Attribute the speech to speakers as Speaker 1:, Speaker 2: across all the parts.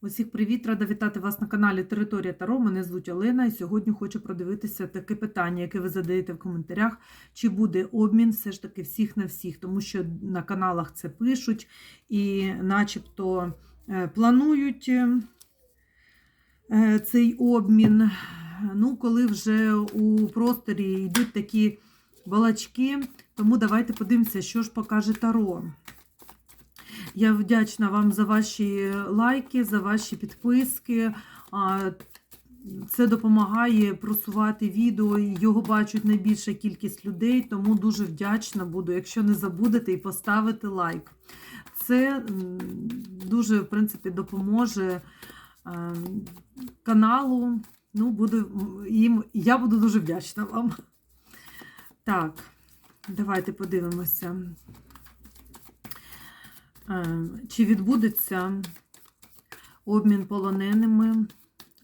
Speaker 1: Усіх привіт! Рада вітати вас на каналі Територія Таро. Мене звуть Олена, і сьогодні хочу продивитися таке питання, яке ви задаєте в коментарях. Чи буде обмін все ж таки всіх на всіх, тому що на каналах це пишуть і, начебто, е, планують е, цей обмін. Ну, коли вже у просторі йдуть такі балачки, тому давайте подивимося, що ж покаже Таро. Я вдячна вам за ваші лайки, за ваші підписки. Це допомагає просувати відео, його бачить найбільша кількість людей, тому дуже вдячна буду, якщо не забудете і поставити лайк. Це дуже, в принципі, допоможе каналу. Ну, буду їм, я буду дуже вдячна вам. Так, давайте подивимося. Чи відбудеться обмін полоненими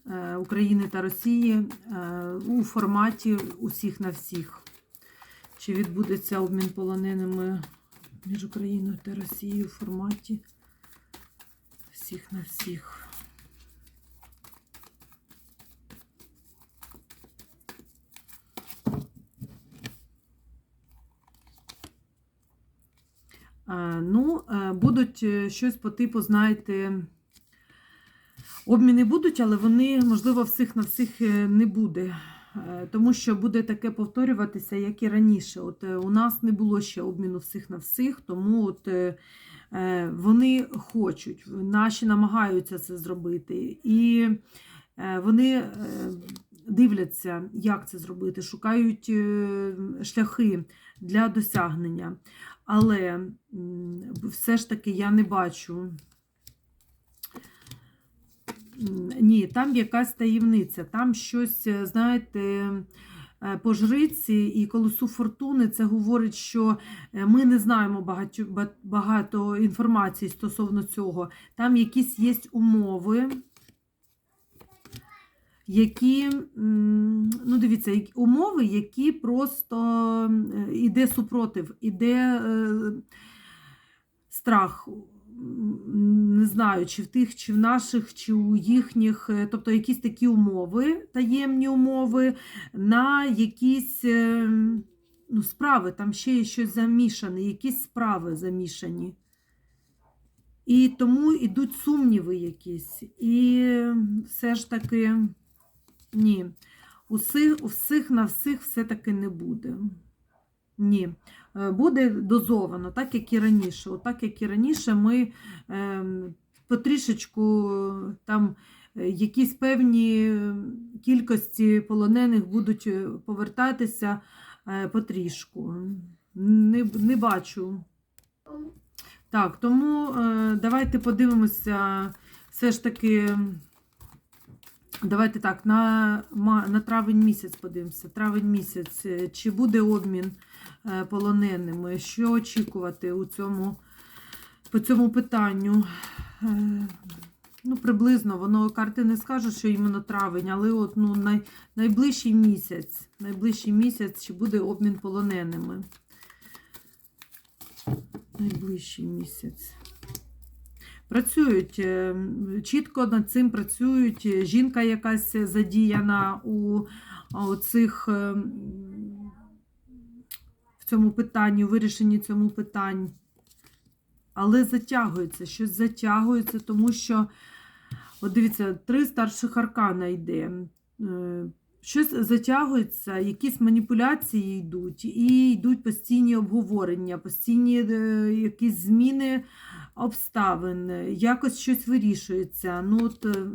Speaker 1: е, України та Росії е, у форматі усіх на всіх? Чи відбудеться обмін полоненими між Україною та Росією у форматі всіх на всіх? Е, Ну, е, будуть е, щось по типу, знаєте, обміни будуть, але вони, можливо, всіх на всіх е, не буде. Тому що буде таке повторюватися, як і раніше. От у нас не було ще обміну всіх на всіх, тому от вони хочуть, наші намагаються це зробити. І вони дивляться, як це зробити, шукають шляхи для досягнення. Але все ж таки я не бачу. Ні, там якась таємниця, там щось, е, знаєте, е, по жриці і колесу фортуни це говорить, що е, ми не знаємо багато, багато інформації стосовно цього. Там якісь є умови, які, ну дивіться, умови, які просто е, іде супротив, іде е, страх. Не знаю, чи в тих, чи в наших, чи у їхніх, е, тобто якісь такі умови, таємні умови, на якісь ну, справи, там ще є щось замішане, якісь справи замішані. І тому йдуть сумніви якісь. І все ж таки, ні, усіх, на всіх все-таки не буде. Ні. Е, Буде дозовано, так як і раніше. Отак, як і раніше, ми е, потрішечку там е, якісь певні е, кількості полонених будуть повертатися потрішку. Не, не бачу. Так, тому давайте подивимося все ж таки. Давайте так, на, на травень місяць подивимося. Травень місяць. е, Чи буде обмін е, полоненими? Що очікувати у цьому, по цьому питанню? Е, Ну, приблизно, воно карти не скажуть, що іменно травень, але от ну, най, найближчий місяць. Найближчий місяць, чи буде обмін полоненими? Найближчий місяць. Працюють е, чітко над цим працюють. Е, Жінка якась задіяна у, у цих е, в цьому питанні, у вирішенні цьому питань. Але затягується, щось затягується, тому що, от дивіться, три старших аркана йде. Е, Щось затягується, якісь маніпуляції йдуть, і йдуть постійні обговорення, постійні е, якісь зміни обставин, якось щось вирішується. Ну, от, е,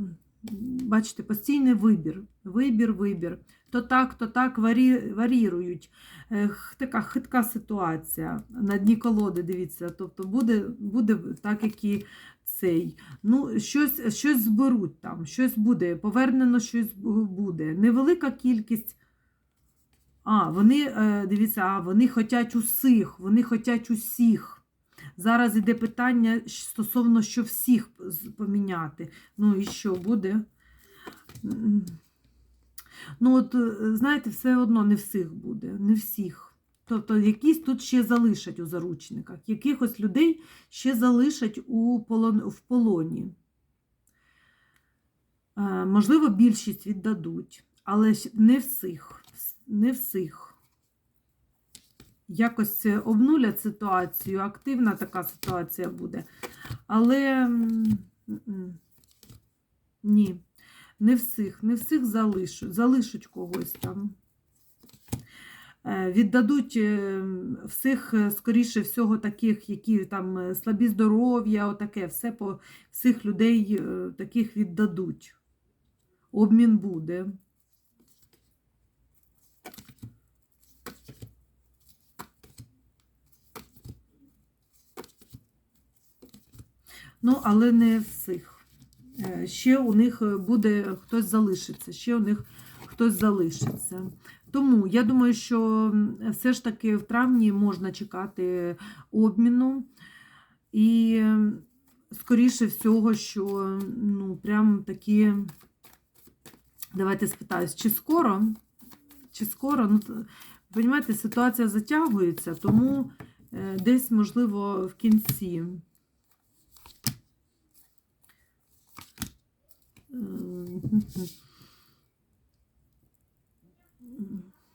Speaker 1: бачите, постійний вибір. Вибір, вибір. То так, то так варі, варірують. Е, Така хитка ситуація. На дні колоди, дивіться. Тобто буде, буде так, як і цей. Ну, щось, щось зберуть там, щось буде, повернено щось буде. Невелика кількість. А, вони, е, дивіться, а, вони хочуть усіх, вони хочуть усіх. Зараз іде питання стосовно, що всіх поміняти. Ну і що буде? Ну, от, е, знаєте, все одно не всіх буде, не всіх. Тобто, якісь тут ще залишать у заручниках, якихось людей ще залишать у полон, в полоні. Е, Можливо, більшість віддадуть, але не всіх. Не всіх. Якось обнулять ситуацію, активна така ситуація буде. Але ні, не всіх, не всіх залишуть, залишуть когось там. Е, Віддадуть е, всіх, е, скоріше всього, таких, які там слабі здоров'я, отаке, все по всіх людей таких віддадуть. Обмін буде. Ну, але не всіх. Е, Ще у них е, буде хтось залишиться, ще у них хтось залишиться. Тому я думаю, що все ж таки в травні можна чекати обміну. І скоріше всього, що ну, прям такі. Давайте спитаюсь, чи скоро? Чи скоро? Ну, розумієте, ситуація затягується, тому е, десь, можливо, в кінці.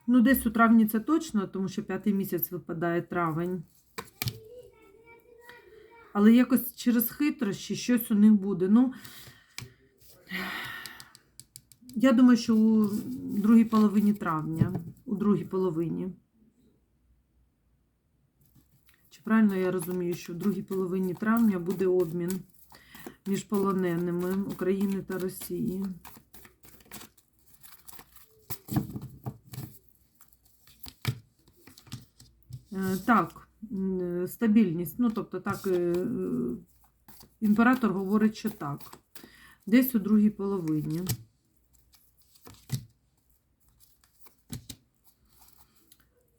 Speaker 1: Ну, десь у травні це точно, тому що п'ятий місяць випадає травень. Але якось через хитрощі щось у них буде. Ну, я думаю, що у другій половині травня. У другій половині. Чи правильно я розумію, що в другій половині травня буде обмін між полоненими України та Росії? Е, Так, стабільність. Ну, тобто, так, е, е, імператор говорить, що так. Десь у другій половині.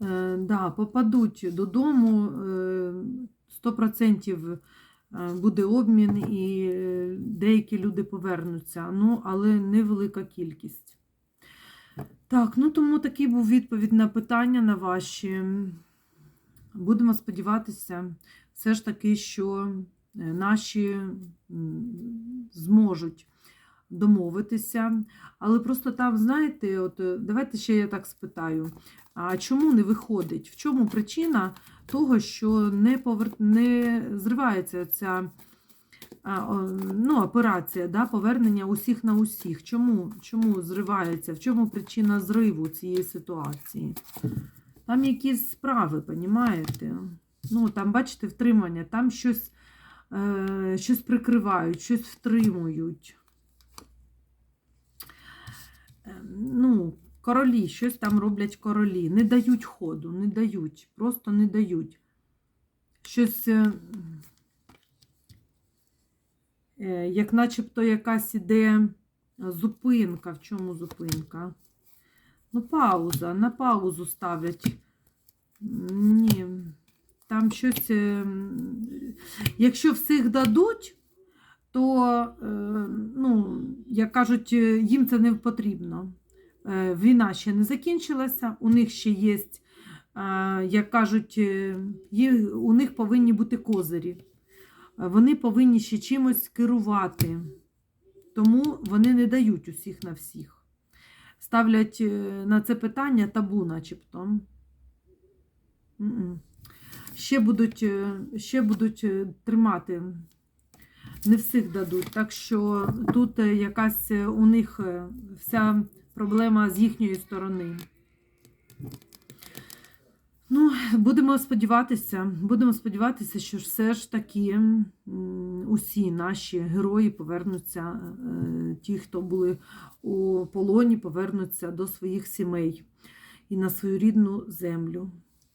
Speaker 1: Е, Да, попадуть додому, е, 100% е, буде обмін, і е, деякі люди повернуться. Ну, але невелика кількість. Так, ну тому такий був відповідь на питання на ваші. Будемо сподіватися, все ж таки, що е, наші зможуть домовитися. Але просто там, знаєте, от е, давайте ще я так спитаю: а чому не виходить? В чому причина того, що не повер... не зривається ця ну, операція, да, повернення усіх на усіх? Чому? Чому зривається? В чому причина зриву цієї ситуації? Там якісь справи, понімаєте? Ну, там, бачите, втримання, там щось, е, щось прикривають, щось втримують. Е, ну, королі, щось там роблять королі. Не дають ходу, не дають, просто не дають. Щось, е, е, як начебто якась іде зупинка. В чому зупинка? Ну, пауза, на паузу ставлять. Ні, там щось, е, якщо всіх дадуть, то, ну, як кажуть, їм це не потрібно. Е, Війна ще не закінчилася, у них ще є, е, як кажуть, е, у них повинні бути козирі. Вони повинні ще чимось керувати. Тому вони не дають усіх на всіх ставлять на це питання табу, начебто. Ще будуть, ще будуть тримати, не всіх дадуть. Так що тут якась у них вся проблема з їхньої сторони. Ну, будемо сподіватися, будемо сподіватися, що все ж таки усі наші герої повернуться, е, ті, хто були у полоні, повернуться до своїх сімей і на свою рідну землю.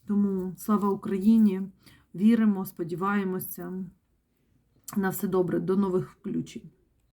Speaker 1: Тому слава Україні! Віримо, сподіваємося. На все добре, до нових включень.